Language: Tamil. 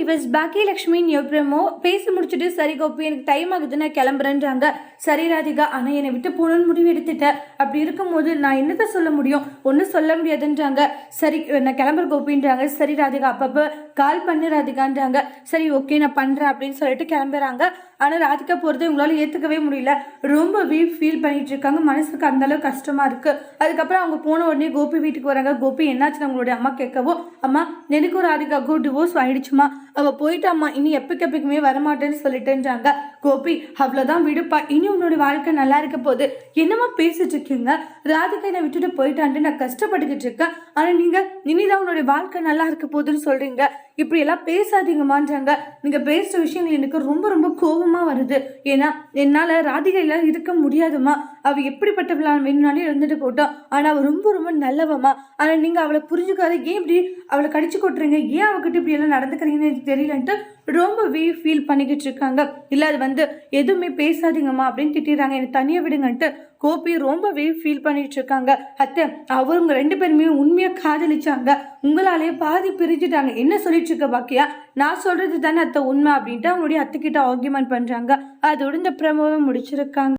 விவஸ் பாக்கியலட்சுமின்னு எப்பறமோ பேசி முடிச்சுட்டு சரி கோபி எனக்கு டைம் ஆகுது நான் கிளம்புறேன்றாங்க. சரி ராதிகா ஆனால் என்னை விட்டு போகணும்னு முடிவு எடுத்துட்டேன் அப்படி இருக்கும்போது நான் என்னத்தை சொல்ல முடியும்? ஒன்றும் சொல்ல முடியாதுன்றாங்க. சரி நான் கிளம்புற கோபின்றாங்க. சரி ராதிகா அப்பப்போ கால் பண்ணு ராதிகான்றாங்க. சரி ஓகே நான் பண்ணுறேன் அப்படின்னு சொல்லிட்டு கிளம்புறாங்க. ஆனால் ராதிகா போகிறது உங்களால் ஏற்றுக்கவே முடியல. ரொம்பவே ஃபீல் பண்ணிட்டு இருக்காங்க. மனசுக்கு அந்த அளவுக்கு கஷ்டமாக இருக்குது அதுக்கப்புறம் அவங்க போன உடனே கோபி வீட்டுக்கு வராங்க. கோபி என்னாச்சு அவங்களுடைய அம்மா கேட்கவோ அம்மா எனக்கும் ராதிகாக்கும் டிவோர்ஸ் ஆயிடுச்சுமா? அவள் போயிட்டாம்மா இனி எப்பக்கு எப்பக்குமே வரமாட்டேன்னு சொல்லிட்டேன்றாங்க. கோபி அவ்வளோதான் விடுப்பா. இனி உன்னோட வாழ்க்கை நல்லா இருக்க போது என்னம்மா பேசிட்டு இருக்கீங்க? ராதிகா என்னை விட்டுட்டு போயிட்டான்ட்டு நான் கஷ்டப்பட்டுக்கிட்டு இருக்கேன். ஆனால் நீங்கள் இனிதான் உன்னோட வாழ்க்கை நல்லா இருக்க போதுன்னு சொல்கிறீங்க இப்படி எல்லாம் பேசாதீங்கம்மான்றாங்க. நீங்கள் பேசுகிற விஷயங்கள் எனக்கு ரொம்ப ரொம்ப கோபமாக வருது. ஏன்னா என்னால் ராதிகையெல்லாம் இருக்க முடியாதும்மா. அவள் எப்படிப்பட்டவளா வேணும்னாலும் இருந்துட்டு போட்டோம் ஆனால் அவள் ரொம்ப ரொம்ப நல்லவம்மா. ஆனால் நீங்கள் அவளை புரிஞ்சுக்காத ஏன் இப்படி அவளை கடிச்சு கொட்டுறீங்க? ஏன் அவகிட்ட இப்படி எல்லாம் நடந்துக்கிறீங்கன்னு எனக்கு தெரியலன்ட்டு ரொம்பவே ஃபீல் பண்ணிக்கிட்டு இருக்காங்க இல்லை அது வந்து எதுவுமே பேசாதீங்கம்மா அப்படின்னு திட்டிடுறாங்க. என்னை தனியாக விடுங்கன்ட்டு கோபி ரொம்பவே ஃபீல் பண்ணிட்டு இருக்காங்க அத்தை அவங்க ரெண்டு பேருமே உண்மையாக காதலிச்சாங்க. உங்களாலேயே பாதி பிரிஞ்சுட்டாங்க. என்ன சொல்லிட்டு இருக்க பாக்கியா? நான் சொல்றது தானே அத்தை உண்மை அப்படின்ட்டு அவங்களுடைய அத்தை கிட்ட ஆர்கியூமெண்ட் பண்ணுறாங்க அதோட இந்த ப்ரமோவை முடிச்சிருக்காங்க.